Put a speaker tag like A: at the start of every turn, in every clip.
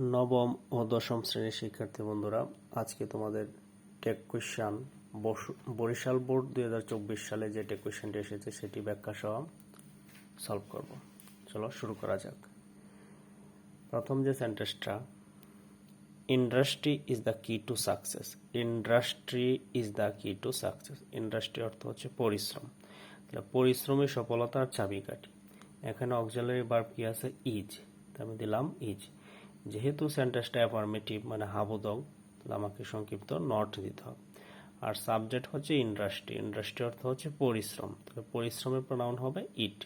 A: নবম ও দশম শ্রেণির শিক্ষার্থী বন্ধুরা, আজকে তোমাদের টেক কোয়েশ্চান বরিশাল বোর্ড দুই হাজার চব্বিশ সালে যে টেক কোয়েশ্চানটি এসেছে সেটি ব্যাখ্যা সহ সলভ করব। চলো শুরু করা যাক। প্রথম যে সেন্টেন্সটা industry is the key to success industry is the key to success industry অর্থ হচ্ছে পরিশ্রম। তাহলে পরিশ্রমী সফলতার চাবিকাঠি। এখানে অক্সিলারি বার্ব কি আছে? ইজ আমি দিলাম ইজ যেহেতু সেন্টেন্সটা অ্যাফার্মেটিভ মানে হাবুদক তাহলে আমাকে সংক্ষিপ্ত নট দিতে হবে। আর সাবজেক্ট হচ্ছে ইন্ডাস্ট্রি ইন্ডাস্ট্রি অর্থ হচ্ছে পরিশ্রম, তাহলে পরিশ্রমের প্রনাউন হবে ইট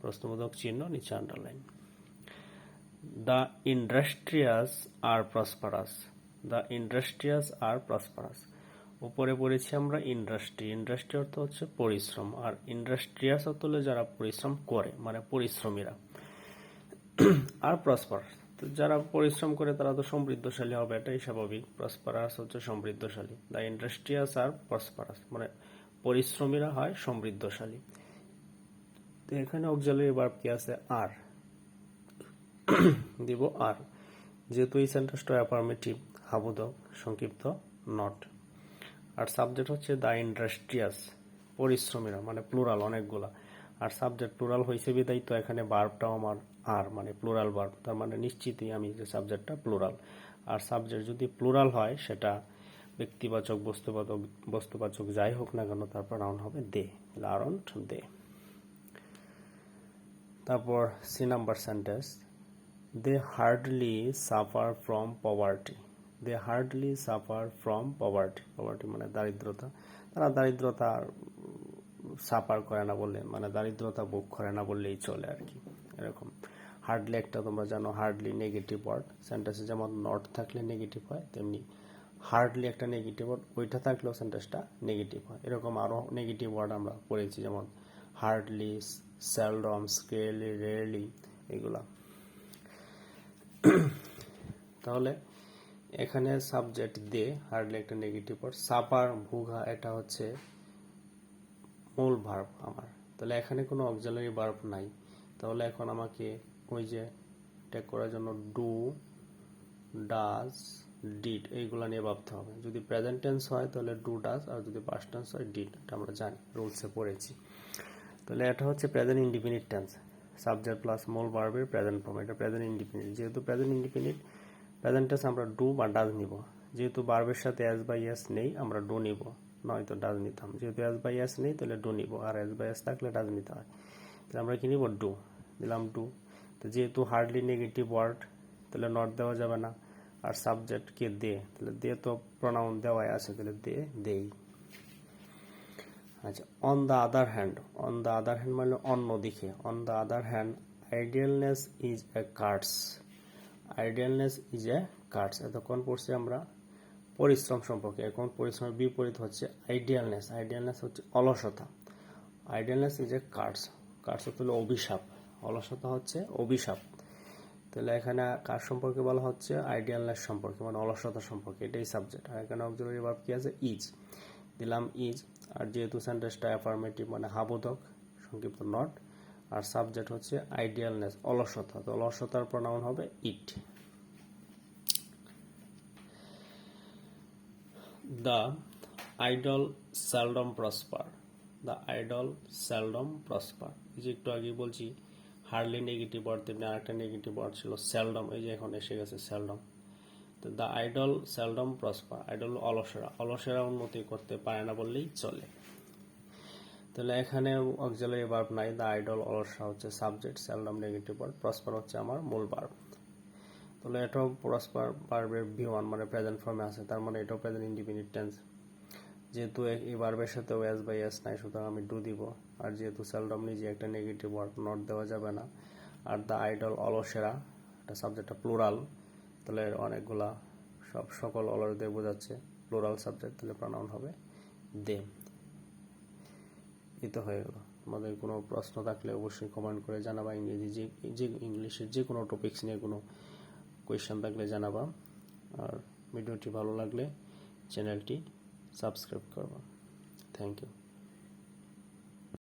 A: প্রশ্নবোধক চিহ্ন নিচে underline the industrious are prosperous the industrious are prosperous উপরে পড়েছি আমরা ইন্ডাস্ট্রি ইন্ডাস্ট্রি অর্থ হচ্ছে পরিশ্রম, আর ইন্ডাস্ট্রিয়াস অর্থ হলে যারা পরিশ্রম করে মানে পরিশ্রমীরা। আর প্রসপারাস তো যারা পরিশ্রম করে তারা তো সমৃদ্ধশালী হবে, এটাই স্বাভাবিক। প্রসপারাস হচ্ছে সমৃদ্ধশালী। দ্য ইন্ডাস্ট্রিয়াস আর প্রসপারাস মানে পরিশ্রমীরা হয় সমৃদ্ধশালী। তো এখানে অক্সিলারি ভার্ব কি আছে? আর দিব আর যেহেতু এই সেন্টেন্সটা অ্যাফার্মেটিভ হাবুদক সংক্ষিপ্ত নট আর সাবজেক্ট হচ্ছে দ্য ইন্ডাস্ট্রিয়াস পরিশ্রমীরা মানে প্লুরাল অনেকগুলা। আর সাবজেক্ট প্লুরাল হয়েছে বিদায় তো এখানে বার্বটাও আমার আর মানে প্লোরাল বার্ব তার মানে নিশ্চিতই আমি যে সাবজেক্টটা প্লুরাল আর সাবজেক্ট যদি প্লোরাল হয়, সেটা ব্যক্তিবাচক বস্তুবাচক বস্তুবাচক যাই হোক না কেন তারপর প্রনাউন হবে দে, লারন্ট দে। তারপর C number sentence they hardly suffer from poverty they hardly suffer from poverty poverty মানে দারিদ্রতা। তারা দারিদ্রতা সাফার করে না বললে মানে দারিদ্রতা ভোগ করে না বললেই চলে আর কি, এরকম। হার্ডলি একটা তোমরা জানো হার্ডলি নেগেটিভ ওয়ার্ড সেন্টেন্সে যেমন নট থাকলে নেগেটিভ হয়, তেমনি হার্ডলি একটা নেগেটিভ ওয়ার্ড ওইটা থাকলেও সেন্টেন্সটা নেগেটিভ হয়। এরকম আরও নেগেটিভ ওয়ার্ড আমরা পড়েছি, যেমন হার্ডলি সেলডম স্কেলি রেয়ারলি এগুলা। তাহলে এখানে সাবজেক্ট দে হার্ডলি একটা নেগেটিভ ওয়ার্ড সাপার ভুগা, এটা হচ্ছে মূল ভার্ব আমার। তাহলে এখানে কোনো অক্সিলারি ভার্ব নাই। তাহলে এখন আমাকে ওই যে ট্যাগ করার জন্য ডু ডাজ ডিড এইগুলো নিয়ে ভাবতে হবে। যদি প্রেজেন্ট টেন্স হয় তাহলে ডু ডাজ আর যদি পাস্ট টেন্স হয় ডিড এটা আমরা জানি রুলসে পড়েছি। তাহলে এটা হচ্ছে present independent tense subject plus মূল ভার্বের প্রেজেন্ট ফর্ম এটা প্রেজেন্ট ইন্ডিপেন্ডেন্ট যেহেতু প্রেজেন্ট ইন্ডিপেন্ডেন্ট প্রেজেন্ট টেন্স আমরা ডু বা ডাজ নিব। যেহেতু ভার্বের সাথে এস বাই এস নেই, আমরা ডু নিব। নয়তো ডাজ নিতাম। যেহেতু এস বাই এস নেই, তাহলে ডু নিব। আর এস বাই এস থাকলে ডাজ নিতে হয়। তাহলে আমরা কি নিব? ডু দিলাম ডু যেহেতু হার্ডলি নেগেটিভ ওয়ার্ড তাহলে নট দেওয়া যাবে না। আর সাবজেক্ট কে দে, তাহলে দে তো প্রনাউন দেওয়াই আছে, তাহলে দে, দেই। আচ্ছা on the other hand on the other hand মানে অন্য দিকে। On the other hand idleness is a curse idleness is a curse এতক্ষণ পড়ছি আমরা পরিশ্রম সম্পর্কে। এখন পরিশ্রমের বিপরীত হচ্ছে আইডিয়ালনেস আইডিয়ালনেস হচ্ছে অলসতা। Idleness is a curse curse হলো অভিশাপ। অলসতা হচ্ছে অভিশাপ। তাহলে এখানে কার সম্পর্কে বলা হচ্ছে? আইডিয়ালনেস সম্পর্কে মানে অলসতা সম্পর্কে, এটাই সাবজেক্ট আর এখানে অক্সিলারি ভার্ব কি আছে? ইজ দিলাম ইজ আর যেহেতু সেন্টেন্সটা অ্যাফার্মেটিভ মানে হাবোধক, সংক্ষিপ্ত নট আর সাবজেক্ট হচ্ছে আইডিয়ালনেস অলসতা। তো অলসতার প্রনাউন হবে it the idle seldom prosper the idle seldom prosper এই যে একটু আগে বলছি হার্ডলি নেগেটিভ ওয়ার্ড, তেমনি আরেকটা নেগেটিভ ওয়ার্ড ছিল সেলডম, এই যে এখন এসে গেছে সেলডম। তো the idle seldom prosper, idle অলসেরা অলসেরা উন্নতি করতে পারে না বললেই চলে। তাহলে এখানে অক্সিলারি ভার্ব নাই, দ্য আইডল অলসরা হচ্ছে subject, seldom negative word, prosper হচ্ছে আমার মূল ভার্ব তাহলে এটাও প্রসপার ভার্বের ভি ওয়ান মানে প্রেজেন্ট ফর্মে আছে, তার মানে এটাও প্রেজেন্ট ইন্ডিপেন্ডেন্ট টেন্স যেহেতু এই ভার্বের সাথে এস বাই এস নাই, সুতরাং আমি ডু দিব। আর যেহেতু সেলডম নিজে একটা নেগেটিভ ওয়ার্ড নট দেওয়া যাবে না, আর দ্য আইডল অলসেরা এটা সাবজেক্টটা প্লুরাল তাহলে অনেকগুলা সব সকল অলরদের বোঝাচ্ছে প্লুরাল সাবজেক্ট তাহলে প্রনাউন হবে দে এ তো হয়ে গেল। আমাদের কোনো প্রশ্ন থাকলে অবশ্যই কমেন্ট করে জানাবা, ইংরেজি যে যে ইংলিশের যে কোনো টপিক্স নিয়ে কোনো কোয়েশ্চেন থাকলে জানাবা। আর ভিডিওটি ভালো লাগলে চ্যানেলটি সাবস্ক্রাইব করবা থ্যাংক ইউ